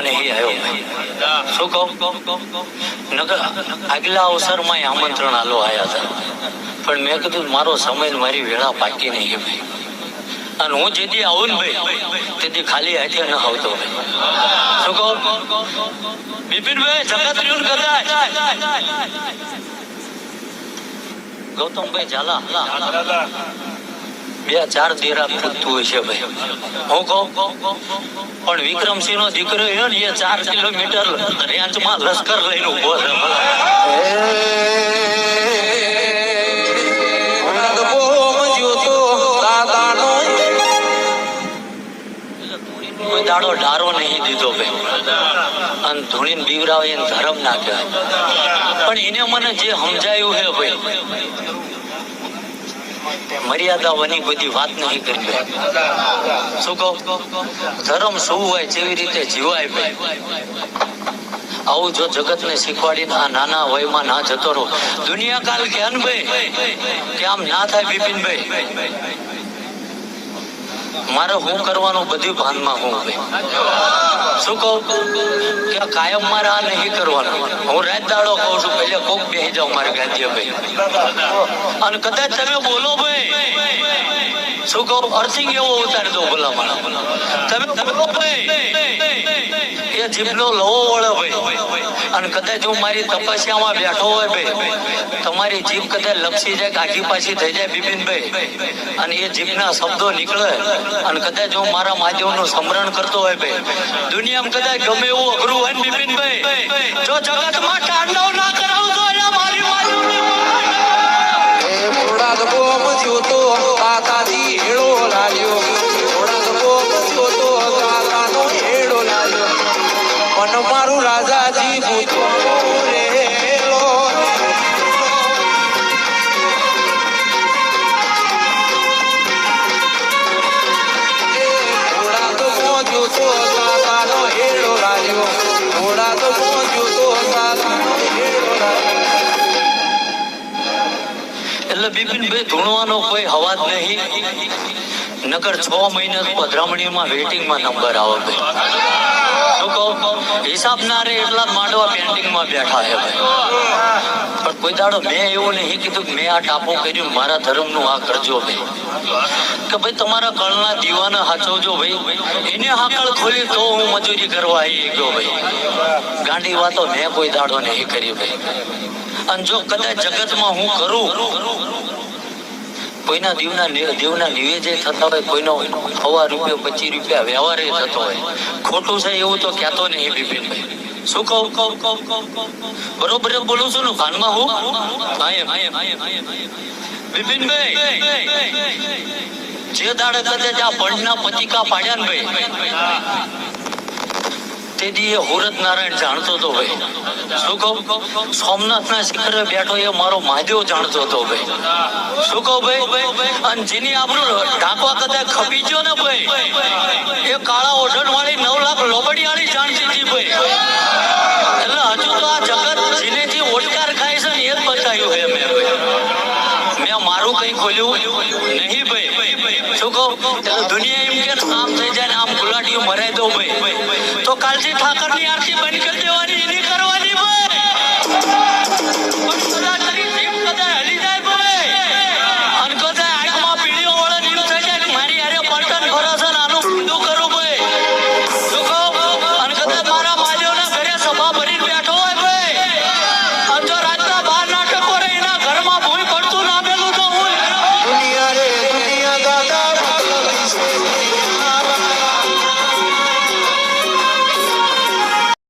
માં નહીં આવ્યો. શું કહું? નગર આગલા અવસરમાં આમંત્રણ આલો આવ્યા હતા. પણ મેં કીધું, મારો સમય મારી વેળા પાકી નહીં ભાઈ. અને હું જેથી આવું ને ભાઈ તેથી ખાલી હાથે ન આવતો શું કહું? બિપિનભાઈ જગત કદાચ ગૌતમભાઈ ઝાલા. બે ચાર દેરા ફૂટતું હોય છે ભાઈ. હું કહું, પણ વિક્રમસિંહ નો દીકરો એ ને એ ચાર કિલોમીટર રેન્જમાં લશ્કર લઈને ઊભો છે દાડો ડારો નહીં દીધો ભાઈ. અને ધૂણીને બીવરાવે ધરમ ના કહેવાય પણ એને મને જે સમજાયું છે ભાઈ મર્યાદાઓની બધી વાત નહીં કરી શું કહો? ધર્મ શું હોય, જેવી રીતે જીવાય ભાઈ. આવું જો જગત ને શીખવાડીને આ નાના વયમાં ના જતો રહો. દુનિયા કાલ જ્ઞાન ભાઈ કે આમ ના થાય બિપિનભાઈ? મારે હું કરવાનું બધી ભાનમાં હું. ભાઈ શું કહું? કે કાયમ મારે આ નહીં કરવાનું. હું રાત દાડો કહું છું, પહેલે કોક બેસી જાઉં મારે ગાંધીએ ભાઈ. અને કદાચ તમે બોલો ભાઈ. શું કહું અર્થિંગ એવો ઉતારી દો ભલા માણા તમે એ જીભનો લવો વળે ભાઈ. અને કદાચ હું મારી તપસ્યામાં બેઠો હોય ભાઈ. તમારી જીભ કદાચ લપસી જાય કાકી પાછી થઈ જાય બિપિનભાઈ અને એ જીભના શબ્દો નીકળે. અને કદાચ હું મારા મહાદેવનું સ્મરણ કરતો હોય ભાઈ. દુનિયામાં કદાચ ગમે એવું અઘરું હોય ને બિપિનભાઈ જો જગતમાં ટાંડવ ના મન મારું રાજાજી રાજ્યો ઘોડા એ એટલે બિપિનભાઈ ધૂણવાનો કોઈ હવાજ નહીં. નકર છ મહિના પધરામણીમાં વેટિંગમાં નંબર આવે કહું? હિસાબ ના રે એટલા માંડવા પેન્ટિંગમાં બેઠા છે પણ કોઈ દાડો મેં એવું નહીં કીધું કે મેં આ ટાપો કર્યું, મારા ધર્મનું આ કરજો ભાઈ. કે ભાઈ તમારા કળના દીવાને હાચવજો ભાઈ. એને હાકળ ખોલી તો હું મજૂરી કરવા આવી ગયો ભાઈ. ગાંડી વાતો મેં કોઈ દાડો નહીં કરી ભાઈ. અને જો કદાચ જગતમાં હું કરું, કોઈના દીવના દેવના નિવેદે થતા હોય, કોઈનો સવા રૂપિયા પચીસ રૂપિયા વ્યવહારે થતો હોય. ખોટું છે એવું તો કહેતો નહીં બિપિનભાઈ. શું કહું? બરોબર બોલું છું ને કાનમાં હું? ભાઈ ભાઈ બિપિનભાઈ જે દાડે દાદા આ પંડના પતિકા પાડ્યા ને ભાઈ. તેથી એ હુરત નારાયણ જાણતો હતો ભાઈ શું કહું? સોમનાથના શિખરે બેઠો એ મારો મહાદેવ જાણતો હતો ભાઈ શું કહું ભાઈ? અને જેની આપણું ઢાંકવા કદાચ ખપી ગયો ને ભાઈ, એ કાળા ઓઢણ વાળી નવ લાખ લોબડી વાળી જાણતી હતી ભાઈ. એટલે હજુ તો આ જગત જેને જે ઓટકાર ખાય છે ને એ જ બતાવ્યું છે મેં. મેં મારું કઈ ખોલ્યું નહીં ભાઈ. શું કહું? દુનિયા એમ કે આમ થઈ જાય ને આમ ગુલાટીઓ મરાઈ દઉં ભાઈ. કાલથી ઠાકરની આરતી બંધ